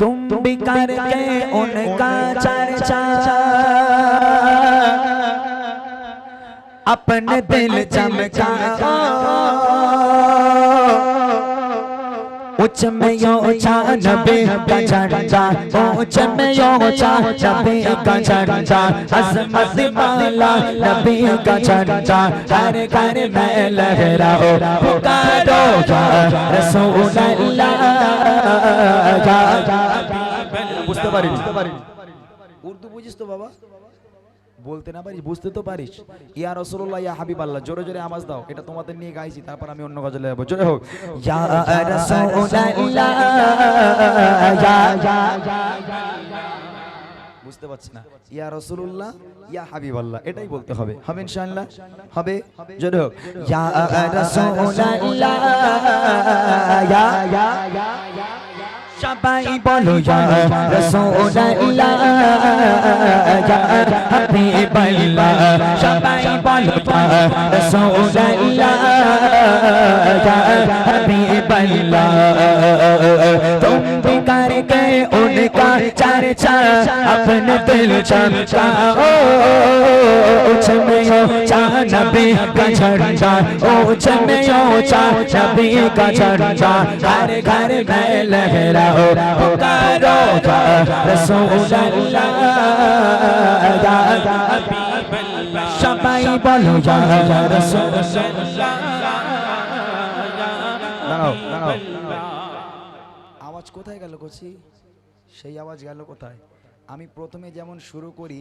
तुम भी कर गए उनका चर्चा। अपने दिल चमका। उच्च में यो ऊंचा नबी का झंडा उच्च में यो ऊंचा नबी का झंडा अजमत वाला नबी का झंडा हर घर में लहराओ पुकारो या रसूल अल्लाह या বুঝতে পারিনি উর্দু বুঝিস তো বাবা বলতে না পারিস বুঝতে তো পারিস ইয়া রসুল্লাহ ইয়া হাবিব আল্লাহ জোরে জোরে আওয়াজ দাও এটা তোমাদের নিয়ে গাইছি তারপর আমি অন্য গজলে যাব জোরে হোক ইয়া বুঝতে পারছি না ইয়া রসুল্লাহ ইয়া হাবিব আল্লাহ এটাই বলতে হবে হবে হবে জোরে হোক ইয়া রসুল্লাহ ইয়া ইয়া সবাই বলো ইয়া রসুল আল্লাহ ইয়া হাবিব আল্লাহ সবাই বলো ইয়া রসুল আল্লাহ ইয়া হাবিব আল্লাহ तुम भी करके उनका चर्चा अपने दिल चमकाओ उच्च में ऊंचा नबी का झंडा उच्च में ऊंचा नबी का झंडा घर घर में लहराओ पुकारो या रसूल अल्लाह या সবাই বলো ইয়া রাসূল দাঁড়াও দাঁড়াও আওয়াজ কোথায় গেল কচি সেই আওয়াজ গেল কোথায় আমি প্রথমে যেমন শুরু করি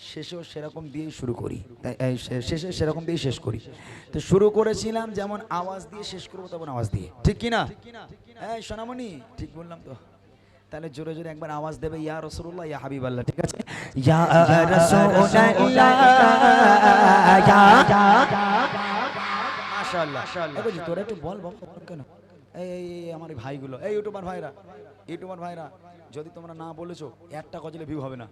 শেষেও সেরকম দিয়েই শুরু করি শেষে সেরকম দিয়েই শেষ করি তো শুরু করেছিলাম যেমন আওয়াজ দিয়ে শেষ করব তেমন আওয়াজ দিয়ে ঠিক কি না এই সোনামণি ঠিক বললাম তো তাহলে জোরে জোরে একবার আওয়াজ দেবে ইয়া রসুল্লাহ ইয়া হাবিব আল্লাহ ঠিক আছে ইয়া ইয়া তোরা একটু বল কেন এই আমার ভাইগুলো এই ইউটিউবার ভাইরা ইউটিউবার ভাইরা যদি তোমরা না বলেছ একটা গজলে ভিউ হবে না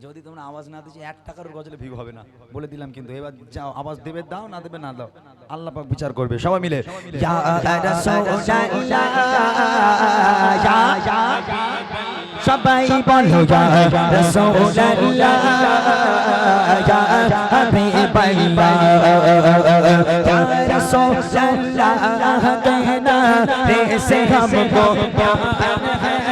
যদি তোমরা আওয়াজ না দিচ্ছ, এক টাকার গজলে ভিউ হবে না। বলে দিলাম কিন্তু, এবার যাও, আওয়াজ দেবে, দাও, না দেবে, না দাও। আল্লাহ পাক বিচার করবে, সবাই মিলে। সবাই বলো, ইয়া রাসূল আল্লাহ ইয়া হাবিব।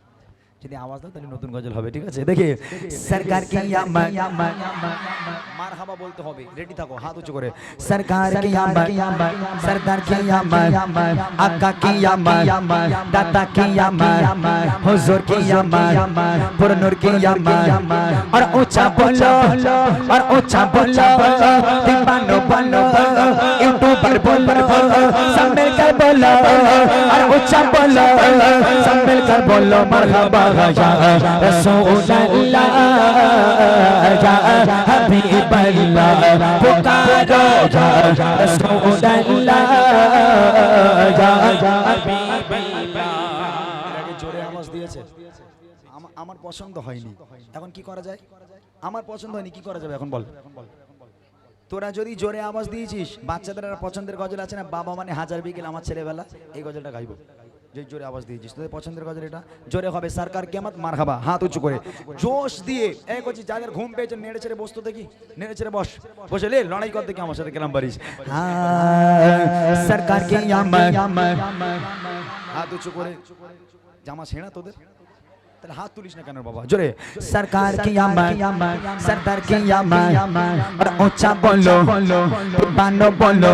যদি আওয়াজ দাও তাহলে নতুন গজল হবে ঠিক আছে? দেখি। সরকার কি মার হাবা বলতে হবে। রেডি থাকো হাত উঁচু করে। সরকার কি আমার সরদার কি আমার আকা কি আমার দাতা কি আমার হুজুর কি আমার পুরনুর কি আমার আর ওচা বলো আর ওচা বলো দিবানো বলো यूट्यूबर बोलो सब मिलकर बोलो और ऊंचा बोलो सब मिलकर बोलो मरहबा या रसूल अल्लाह या हबीब अल्लाह पुकारो या रसूल अल्लाह या हबीब এর আগে জোরে আওয়াজ দিয়েছে আমা- আমার পছন্দ হয়নি এখন কি করা যায় আমার পছন্দ হয়নি কি করা যাবে এখন বল তোরা যদি জোরে আওয়াজ দিয়েছিস, বাচ্চাদের আর পছন্দের গজল আছে না? বাবা মানে হাজার বিকেল আমার ছেলেবেলা। এই গজলটা গাইব। যে জোরে আওয়াজ দিয়েছিস, তোদের পছন্দের গজল এটা? জোরে হবে, সরকার কেমন মার খাবা হাত উঁচু করে। জোশ দিয়ে এক হচ্ছে যাদের ঘুম পেয়েছে, নেড়ে ছেড়ে বসতো দেখি। নেড়ে ছেড়ে বস। বসে লে, লড়াই করতে কেমন আমার সাথে গেলাম পারিস হ্যাঁ, সরকার হাত উঁচু করে। জামা ছেঁড়া তোদের? हाथ तुलिस ना करना बाबा जोरे सरकार की आमद सरदार की आमद और ऊँचा बोलो बानो बोलो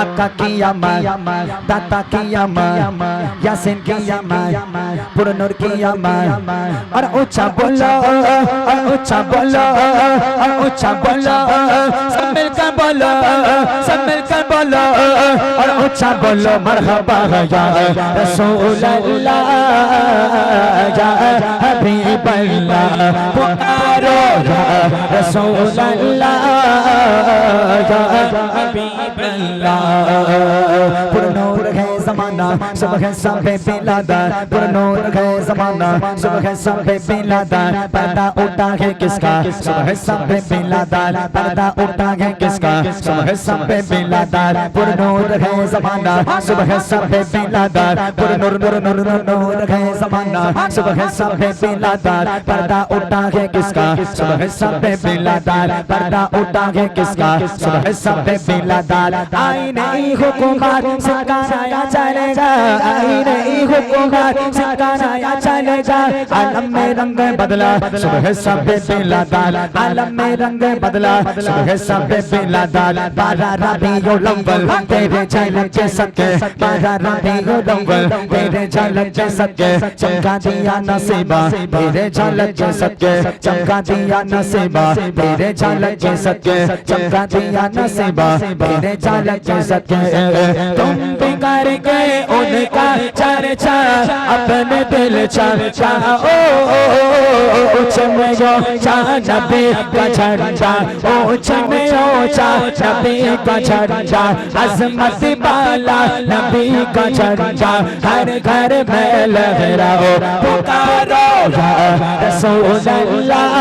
आका की आमद दाता की आमद यासिन की आमद पुरनूर की आमद और ऊँचा बोलो और ऊँचा बोलो और ऊँचा बोलो सब मिलकर बोलो सब मिलकर बोलो और ऊँचा बोलो मरहबा या रसूल अल्लाह या حبیب اللہ پکارو یا رسول اللہ یا حبیب اللہ پر نور जमाना सुबह सब पिलादा नूर है जमाना सुबह सब पिलादा पर्दा उठा है किसका सुबह सब पिलादा पर्दा उठा है किसका सुबह सब पिलादा नूर है जमाना सुबह सब पिलादा नूर नूर नूर नूर है जमाना सुबह सब पिलादा पर्दा उठा है किसका सुबह सब पिलादा पर्दा उठा है किसका सुबह सब पिलादा आई नहीं हुकुमार सरकार आया सिखाया चलेगा आई नहीं हुकूमत सिखाया चलेगा आलम में रंग बदला। सुबह सब है बिलादार आलम में रंग बदला। सुबह सब है बिलादार बारह रबियो लंबल तेरे झलक के सके। बारह रबियो लंबल तेरे झलक के सके। चमका दिया नसीबा, तेरे झलक के सके। चमका दिया नसीबा, तेरे झलक के सके। चमका दिया नसीबा, तेरे झलक के सके। तुम भी करके उनका चर्चा। अपने दिल चर्चा ও চময় চাবে কাছার যা, ও চময় চাবে কাছার যা, আজমত বালা নবী কাছার যা, হর ঘর মে লহরাও পুকারো রসুল আল্লাহ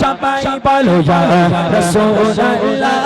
সবাই বলো যা রসুল আল্লাহ